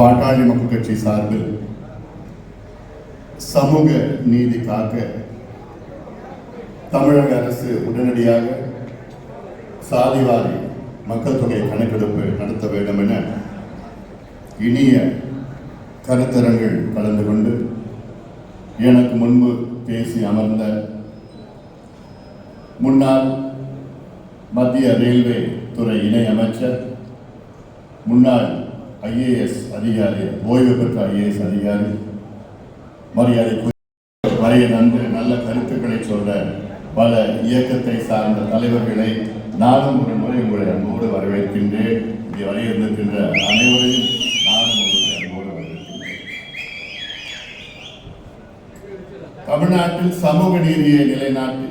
பாட்டாளி மக்கள் கட்சி சார்பில் சமூக நீதி காக்க தமிழக அரசு உடனடியாக சாதிவாரி மக்கள் தொகை கணக்கெடுப்பு நடத்த வேண்டும் என இனிய கருத்தரங்கள் கலந்து கொண்டு எனக்கு முன்பு பேசி அமர்ந்த முன்னாள் மத்திய ரயில்வே துறை இணை அமைச்சர் முன்னாள் ஐஏஎஸ் அதிகாரி ஓய்வு பெற்ற ஐஏஎஸ் அதிகாரி மரியாதை வரைய நன்று நல்ல கருத்துக்களை சொல்ற பல இயக்கத்தை சார்ந்த தலைவர்களை நானும் ஒரு முறை உங்களை அன்போடு வரவேற்கின்றேன். இங்கே வரைய அனைவரையும் நானும் ஒரு அன்போடு வரவேற்கின்றேன். தமிழ்நாட்டில் சமூக நீதியை நிலைநாட்டி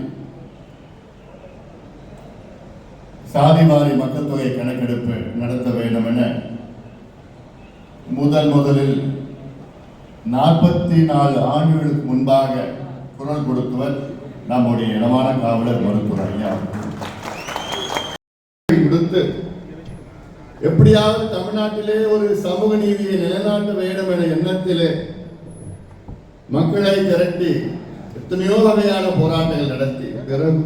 சாதிவாரி மக்கள் தொகை கணக்கெடுப்பு நடத்த வேண்டும் என முதல் முதலில் நாற்பத்தி நாலு ஆண்டுகளுக்கு முன்பாக குரல் கொடுத்தவர் நம்முடைய இடமான காவலர் மருத்துவர் ஐயா. கொடுத்து எப்படியாவது தமிழ்நாட்டிலே ஒரு சமூக நீதியை நிலைநாட்ட வேண்டும் என எண்ணத்திலே மக்களை திரட்டி எத்தனையோ வகையான போராட்டங்கள் நடத்தி பிறகு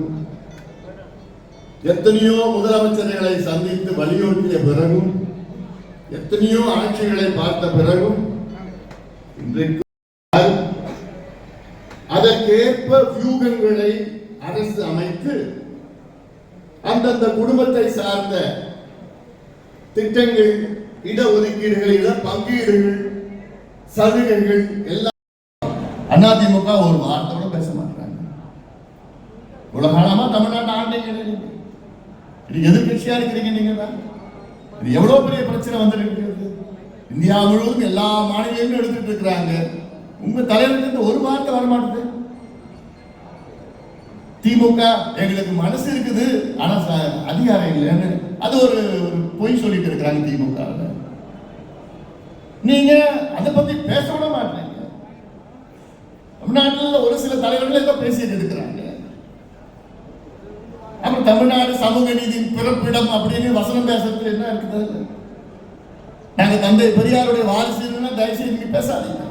எத்தனையோ முதலமைச்சர்களை சந்தித்து வலியுறுத்திய பிறகும் எத்தனையோ ஆட்சிகளை பார்த்த பிறகும் இன்றைக்கு அதற்கேற்ப வியூகங்களை அரசு அமைத்து அந்தந்த குடும்பத்தை சார்ந்த திட்டங்கள் இடஒதுக்கீடுகள் இட பங்கீடுகள் சலுகைகள் எல்லாம் அதிமுக ஒரு வார்த்தை கூட பேச மாட்டாங்க உலகாலமா தமிழ்நாட்டை ஆண்டீங்க எதிர்கட்சியா இருக்கிறீங்க நீங்க தான். இது எவ்வளவு பெரிய பிரச்சனை வந்திருக்கிறது இந்தியா முழுவதும் எல்லா மாநிலங்களும் எடுத்துட்டு இருக்கிறாங்க. உங்க தலைவருக்கு ஒரு வார்த்தை வரமாட்டேது. திமுக எங்களுக்கு மனசு இருக்குது. ஆனா அதிகாரம் இல்லைன்னு. அது ஒரு ஒரு பொய் சொல்லிட்டு இருக்கிறாங்க திமுக நீங்க அதை பத்தி பேச விட மாட்டீங்க. தமிழ்நாட்டில் ஒரு சில தலைவர்கள் ஏதோ பேசிட்டு இருக்கிறாங்க. தமிழ்நாடு சமூக நீதி பிறப்பிடம் அப்படின்னு வசனம் பேசுறதுல என்ன இருக்குது? நாங்க தந்தை பெரியாருடைய வாரிசுன்னா தயவு செய்து நீங்க பேசாதீங்க.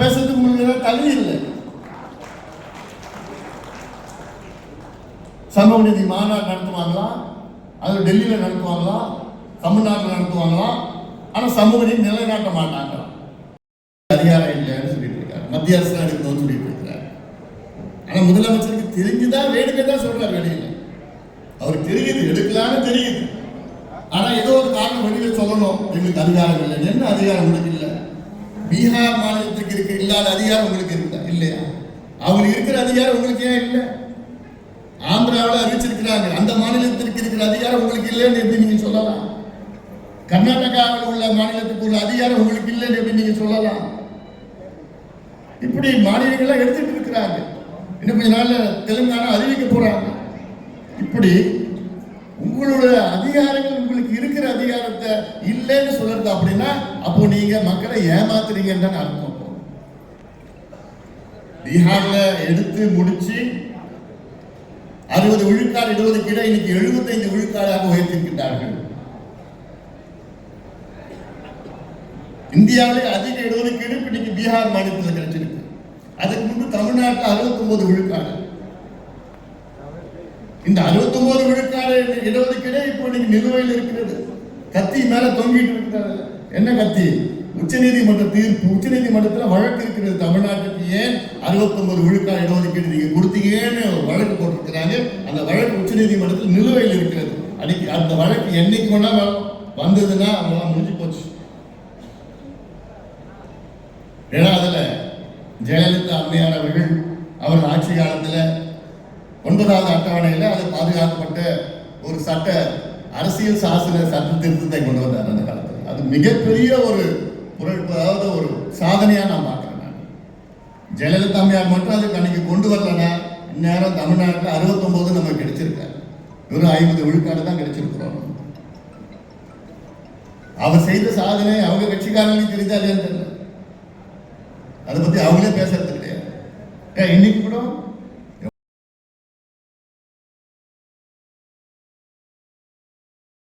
பேசுறதுக்கு உங்களுக்கு கல்வி தகுதி இல்லை. சமூக நீதி மாநாடு நடத்துவாங்களா? அது டெல்லியில நடத்துவாங்களா? தமிழ்நாட்டில் நடத்துவாங்களா? ஆனா சமூக நீதி நிலைநாட்ட மாட்டாங்க. அதிகாரம் இல்லைன்னு சொல்லிட்டு இருக்காரு மத்திய அரசு எடுக்கணும்னு சொல்லிட்டு இருக்காரு முதலமைச்சர் தெரிஞ்சு தெரிஞ்சுதான் வேணுமே தான் சொல்றாரு வெளியில. அவருக்கு தெரியுது எடுக்கலான்னு தெரியுது. ஆனா ஏதோ ஒரு காரணம் வெளியில சொல்லணும். எங்களுக்கு அதிகாரம் இல்லை. என்ன அதிகாரம் உங்களுக்கு இல்லை? பீகார் மாநிலத்துக்கு இருக்க இல்லாத அதிகாரம் உங்களுக்கு இருக்குதா இல்லையா? அவங்களுக்கு இருக்கிற அதிகாரம் உங்களுக்கு ஏன் இல்லை? ஆந்திராவில் அறிவிச்சிருக்கிறாங்க. அந்த மாநிலத்திற்கு இருக்கிற அதிகாரம் உங்களுக்கு இல்லைன்னு எப்படி நீங்க சொல்லலாம்? கர்நாடகாவில் உள்ள மாநிலத்துக்கு உள்ள அதிகாரம் உங்களுக்கு இல்லைன்னு எப்படி நீங்க சொல்லலாம்? இப்படி மாநிலங்கள்லாம் எடுத்துட்டு இருக்கிறாங்க. இன்னும் கொஞ்ச நாளில் தெலுங்கானா அறிவிக்க போறாங்க. இப்படி உங்களுடைய அதிகாரங்கள் உங்களுக்கு இருக்கிற அதிகாரத்தை இல்லைன்னு சொல்லுறது அப்படின்னா அப்போ நீங்க மக்களை ஏமாத்துறீங்கன்னு தான் அர்த்தம். பீகார்ல எடுத்து முடிச்சு அறுபது விழுக்காடு இருபது கிட இன்னைக்கு எழுபத்தைந்து விழுக்காடாக உயர்த்திருக்கின்றார்கள். இந்தியாவிலே அதிக இடஒதுக்கீடு இன்னைக்கு பீகார் மாநிலத்தில் கிடைச்சிருக்கு. தமிழ்நாட்டில் அறுபத்தொன்பது விழுக்காடு. இந்த அறுபத்தொன்பது விழுக்காடு இடஒதுக்கீடு இப்போ இன்னைக்கு நிலுவையில் இருக்கிறது. கத்தி மேல தொங்கிட்டு இருக்கிறது. என்ன கத்தி? உச்சநீதிமன்ற தீர்ப்பு உச்சநீதிமன்றத்தில் வழக்கு இருக்கிறது தமிழ்நாட்டுக்கு. ஏன் அறுபத்தொன்பது விழுக்காடு இடஒதுக்கீடு நீங்க கொடுத்தீங்கன்னு வழக்கு போட்டிருக்கிறாங்க. அந்த வழக்கு உச்சநீதிமன்றத்தில் நிலுவையில் இருக்கிறது. அன்னைக்கு அந்த வழக்கு என்னைக்கு வேணா வந்ததுன்னா அவங்களாம் முடிஞ்சு போச்சு. ஏன்னா அதுல ஜெயலலிதா அம்மையார் அவர்கள் அவர் ஆட்சி காலத்தில் ஒன்பதாவது அட்டவணையில் அது பாதுகாக்கப்பட்ட ஒரு சட்ட அரசியல் சாசன சட்ட திருத்தத்தை கொண்டு வந்தார் அந்த காலத்தில். அது மிகப்பெரிய ஒரு அதாவது ஒரு சாதனையாக நான் பார்க்குறேன் நான். ஜெயலலிதா அம்மையார் மட்டும் அதுக்கு அன்னைக்கு கொண்டு வரலன்னா இந்நேரம் தமிழ்நாட்டில் அறுபத்தொம்போது நமக்கு கிடைச்சிருக்காரு. வெறும் ஐம்பது விழுக்காடு தான் கிடைச்சிருக்கிறோம். அவர் செய்த சாதனை அவங்க கட்சிக்காரங்களுக்கு தெரிஞ்சா இல்லையான்னு தெரியல. அதை பற்றி அவங்களே பேசுறது கிடையாது. ஏன் இன்னைக்கு கூட